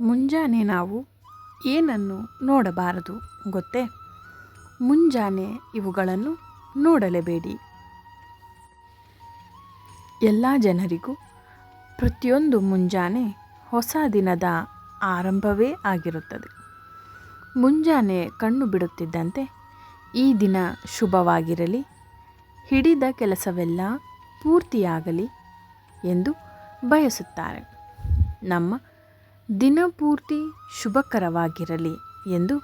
ಮುಂಜಾನೆ ನಾವು ಏನನ್ನು ನೋಡಬಾರದು ಗೊತ್ತೇ? ಮುಂಜಾನೆ ಇವುಗಳನ್ನು ನೋಡಲೇಬೇಡಿ. ಎಲ್ಲ ಜನರಿಗೂ ಪ್ರತಿಯೊಂದು ಮುಂಜಾನೆ ಹೊಸ ದಿನದ ಆರಂಭವೇ ಆಗಿರುತ್ತದೆ. ಮುಂಜಾನೆ ಕಣ್ಣು ಬಿಡುತ್ತಿದ್ದಂತೆ ಈ ದಿನ ಶುಭವಾಗಿರಲಿ, ಹಿಡಿದ ಕೆಲಸವೆಲ್ಲ ಪೂರ್ತಿಯಾಗಲಿ ಎಂದು ಬಯಸುತ್ತಾರೆ. ನಮ್ಮ ದಿನಪೂರ್ತಿ ಶುಭಕರವಾಗಿರಲಿ ಎಂದು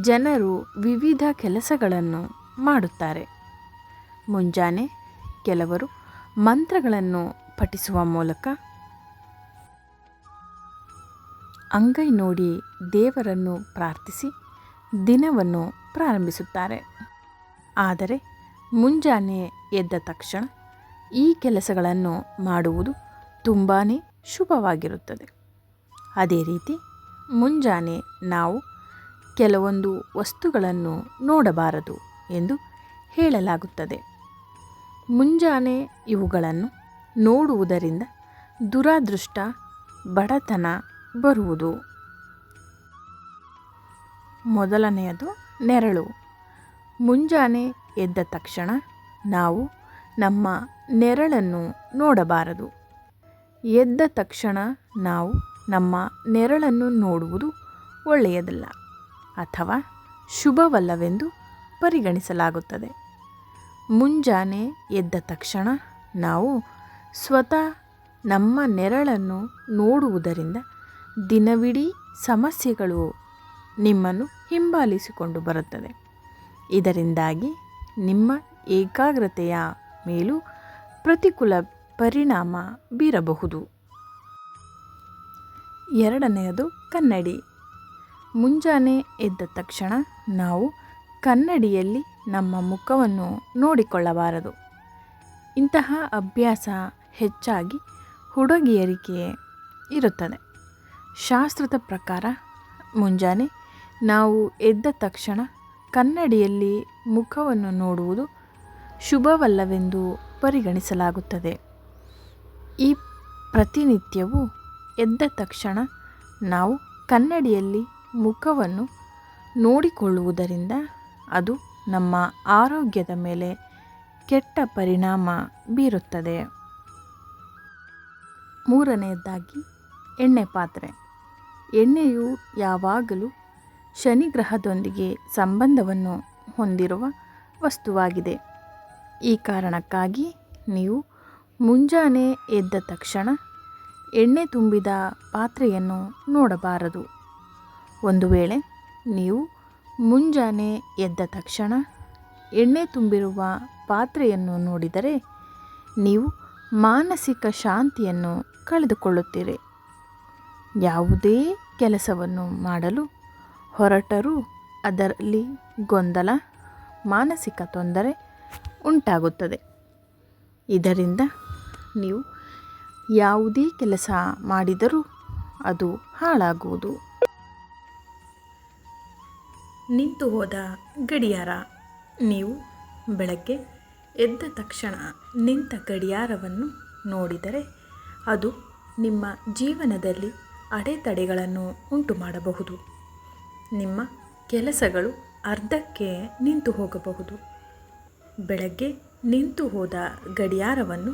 ಜನರು ವಿವಿಧ ಕೆಲಸಗಳನ್ನು ಮಾಡುತ್ತಾರೆ. ಮುಂಜಾನೆ ಕೆಲವರು ಮಂತ್ರಗಳನ್ನು ಪಠಿಸುವ ಮೂಲಕ ಅಂಗೈ ನೋಡಿ ದೇವರನ್ನು ಪ್ರಾರ್ಥಿಸಿ ದಿನವನ್ನು ಪ್ರಾರಂಭಿಸುತ್ತಾರೆ. ಆದರೆ ಮುಂಜಾನೆ ಎದ್ದ ತಕ್ಷಣ ಈ ಕೆಲಸಗಳನ್ನು ಮಾಡುವುದು ತುಂಬಾ ಶುಭವಾಗಿರುತ್ತದೆ. ಅದೇ ರೀತಿ ಮುಂಜಾನೆ ನಾವು ಕೆಲವೊಂದು ವಸ್ತುಗಳನ್ನು ನೋಡಬಾರದು ಎಂದು ಹೇಳಲಾಗುತ್ತದೆ. ಮುಂಜಾನೆ ಇವುಗಳನ್ನು ನೋಡುವುದರಿಂದ ದುರಾದೃಷ್ಟ, ಬಡತನ ಬರುವುದು. ಮೊದಲನೆಯದು ನೆರಳು. ಮುಂಜಾನೆ ಎದ್ದ ತಕ್ಷಣ ನಾವು ನಮ್ಮ ನೆರಳನ್ನು ನೋಡಬಾರದು. ಎದ್ದ ತಕ್ಷಣ ನಾವು ನಮ್ಮ ನೆರಳನ್ನು ನೋಡುವುದು ಒಳ್ಳೆಯದಲ್ಲ ಅಥವಾ ಶುಭವಲ್ಲವೆಂದು ಪರಿಗಣಿಸಲಾಗುತ್ತದೆ. ಮುಂಜಾನೆ ಎದ್ದ ತಕ್ಷಣ ನಾವು ಸ್ವತಃ ನಮ್ಮ ನೆರಳನ್ನು ನೋಡುವುದರಿಂದ ದಿನವಿಡೀ ಸಮಸ್ಯೆಗಳು ನಿಮ್ಮನ್ನು ಹಿಂಬಾಲಿಸಿಕೊಂಡು ಬರುತ್ತದೆ. ಇದರಿಂದಾಗಿ ನಿಮ್ಮ ಏಕಾಗ್ರತೆಯ ಮೇಲೂ ಪ್ರತಿಕೂಲ ಪರಿಣಾಮ ಬೀರಬಹುದು. ಎರಡನೆಯದು ಕನ್ನಡಿ. ಮುಂಜಾನೆ ಎದ್ದ ತಕ್ಷಣ ನಾವು ಕನ್ನಡಿಯಲ್ಲಿ ನಮ್ಮ ಮುಖವನ್ನು ನೋಡಿಕೊಳ್ಳಬಾರದು. ಇಂತಹ ಅಭ್ಯಾಸ ಹೆಚ್ಚಾಗಿ ಹುಡುಗಿಯರಿಗೆ ಇರುತ್ತದೆ. ಶಾಸ್ತ್ರದ ಪ್ರಕಾರ ಮುಂಜಾನೆ ನಾವು ಎದ್ದ ತಕ್ಷಣ ಕನ್ನಡಿಯಲ್ಲಿ ಮುಖವನ್ನು ನೋಡುವುದು ಶುಭವಲ್ಲವೆಂದು ಪರಿಗಣಿಸಲಾಗುತ್ತದೆ. ಈ ಪ್ರತಿನಿತ್ಯವೂ ಎದ್ದ ತಕ್ಷಣ ನಾವು ಕನ್ನಡಿಯಲ್ಲಿ ಮುಖವನ್ನು ನೋಡಿಕೊಳ್ಳುವುದರಿಂದ ಅದು ನಮ್ಮ ಆರೋಗ್ಯದ ಮೇಲೆ ಕೆಟ್ಟ ಪರಿಣಾಮ ಬೀರುತ್ತದೆ. ಮೂರನೆಯದಾಗಿ ಎಣ್ಣೆ ಪಾತ್ರೆ. ಎಣ್ಣೆಯು ಯಾವಾಗಲೂ ಶನಿ ಗ್ರಹದೊಂದಿಗೆ ಸಂಬಂಧವನ್ನು ಹೊಂದಿರುವ ವಸ್ತುವಾಗಿದೆ. ಈ ಕಾರಣಕ್ಕಾಗಿ ನೀವು ಮುಂಜಾನೆ ಎದ್ದ ತಕ್ಷಣ ಎಣ್ಣೆ ತುಂಬಿದ ಪಾತ್ರೆಯನ್ನು ನೋಡಬಾರದು. ಒಂದು ವೇಳೆ ನೀವು ಮುಂಜಾನೆ ಎದ್ದ ತಕ್ಷಣ ಎಣ್ಣೆ ತುಂಬಿರುವ ಪಾತ್ರೆಯನ್ನು ನೋಡಿದರೆ ನೀವು ಮಾನಸಿಕ ಶಾಂತಿಯನ್ನು ಕಳೆದುಕೊಳ್ಳುತ್ತೀರಿ. ಯಾವುದೇ ಕೆಲಸವನ್ನು ಮಾಡಲು ಹೊರಟರೂ ಅದರಲ್ಲಿ ಗೊಂದಲ, ಮಾನಸಿಕ ತೊಂದರೆ ಉಂಟಾಗುತ್ತದೆ. ಇದರಿಂದ ನೀವು ಯಾವುದೇ ಕೆಲಸ ಮಾಡಿದರೂ ಅದು ಹಾಳಾಗುವುದು. ನಿಂತು ಹೋದ ಗಡಿಯಾರ, ನೀವು ಬೆಳಗ್ಗೆ ಎದ್ದ ತಕ್ಷಣ ನಿಂತ ಗಡಿಯಾರವನ್ನು ನೋಡಿದರೆ ಅದು ನಿಮ್ಮ ಜೀವನದಲ್ಲಿ ಅಡೆತಡೆಗಳನ್ನು ಉಂಟು ಮಾಡಬಹುದು ನಿಮ್ಮ ಕೆಲಸಗಳು ಅರ್ಧಕ್ಕೆ ನಿಂತು ಹೋಗಬಹುದು. ಬೆಳಗ್ಗೆ ನಿಂತು ಹೋದ ಗಡಿಯಾರವನ್ನು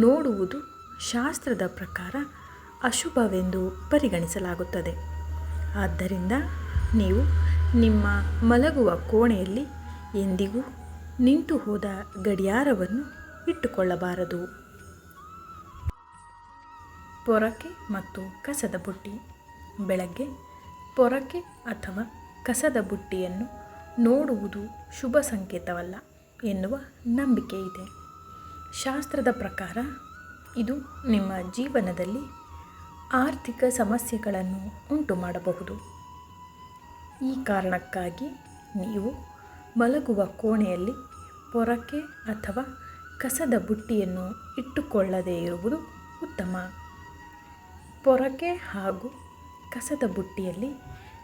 ನೋಡುವುದು ಶಾಸ್ತ್ರದ ಪ್ರಕಾರ ಅಶುಭವೆಂದು ಪರಿಗಣಿಸಲಾಗುತ್ತದೆ. ಆದ್ದರಿಂದ ನೀವು ನಿಮ್ಮ ಮಲಗುವ ಕೋಣೆಯಲ್ಲಿ ಎಂದಿಗೂ ನಿಂತು ಹೋದ ಗಡಿಯಾರವನ್ನು ಇಟ್ಟುಕೊಳ್ಳಬಾರದು. ಪೊರಕೆ ಮತ್ತು ಕಸದ ಬುಟ್ಟಿ. ಬೆಳಗ್ಗೆ ಪೊರಕೆ ಅಥವಾ ಕಸದ ಬುಟ್ಟಿಯನ್ನು ನೋಡುವುದು ಶುಭ ಸಂಕೇತವಲ್ಲ ಎನ್ನುವ ನಂಬಿಕೆ ಇದೆ ಶಾಸ್ತ್ರದ ಪ್ರಕಾರ ಇದು ನಿಮ್ಮ ಜೀವನದಲ್ಲಿ ಆರ್ಥಿಕ ಸಮಸ್ಯೆಗಳನ್ನು ಉಂಟು ಮಾಡಬಹುದು. ಈ ಕಾರಣಕ್ಕಾಗಿ ನೀವು ಮಲಗುವ ಕೋಣೆಯಲ್ಲಿ ಪೊರಕೆ ಅಥವಾ ಕಸದ ಬುಟ್ಟಿಯನ್ನು ಇಟ್ಟುಕೊಳ್ಳದೇ ಇರುವುದು ಉತ್ತಮ. ಪೊರಕೆ ಹಾಗೂ ಕಸದ ಬುಟ್ಟಿಯಲ್ಲಿ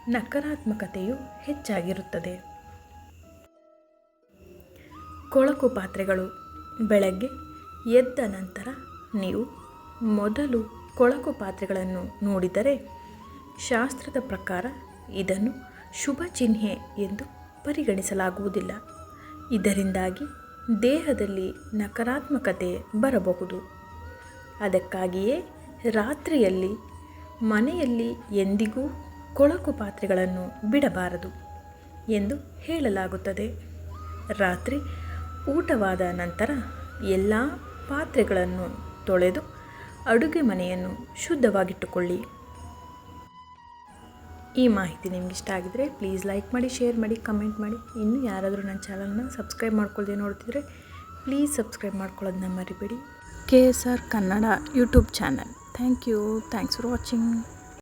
ನಕಾರಾತ್ಮಕತೆಯು ಹೆಚ್ಚಾಗಿರುತ್ತದೆ. ಕೊಳಕು ಪಾತ್ರೆಗಳು ಬೆಳಗ್ಗೆ ಎದ್ದ ನಂತರ ನೀವು ಮೊದಲು ಕೊಳಕು ಪಾತ್ರೆಗಳನ್ನು ನೋಡಿದರೆ ಶಾಸ್ತ್ರದ ಪ್ರಕಾರ ಇದನ್ನು ಶುಭ ಚಿಹ್ನೆ ಎಂದು ಪರಿಗಣಿಸಲಾಗುವುದಿಲ್ಲ. ಇದರಿಂದಾಗಿ ದೇಹದಲ್ಲಿ ನಕಾರಾತ್ಮಕತೆ ಬರಬಹುದು. ಅದಕ್ಕಾಗಿಯೇ ರಾತ್ರಿಯಲ್ಲಿ ಮನೆಯಲ್ಲಿ ಎಂದಿಗೂ ಕೊಳಕು ಪಾತ್ರೆಗಳನ್ನು ಬಿಡಬಾರದು ಎಂದು ಹೇಳಲಾಗುತ್ತದೆ. ರಾತ್ರಿ ಊಟವಾದ ನಂತರ ಎಲ್ಲ ಪಾತ್ರೆಗಳನ್ನು ತೊಳೆದು ಅಡುಗೆ ಮನೆಯನ್ನು ಶುದ್ಧವಾಗಿಟ್ಟುಕೊಳ್ಳಿ. ಈ ಮಾಹಿತಿ ನಿಮ್ಗೆ ಇಷ್ಟ ಆಗಿದರೆ ಪ್ಲೀಸ್ ಲೈಕ್ ಮಾಡಿ ಶೇರ್ ಮಾಡಿ ಕಮೆಂಟ್ ಮಾಡಿ. ಇನ್ನೂ ಯಾರಾದರೂ ನನ್ನ ಚಾನಲ್ನ ಸಬ್ಸ್ಕ್ರೈಬ್ ಮಾಡ್ಕೊಳ್ಳದೆ ನೋಡ್ತಿದ್ರೆ ಪ್ಲೀಸ್ ಸಬ್ಸ್ಕ್ರೈಬ್ ಮಾಡ್ಕೊಳ್ಳೋದನ್ನ ಮರಿಬೇಡಿ. K S R Kannada YouTube channel thank you thanks for watching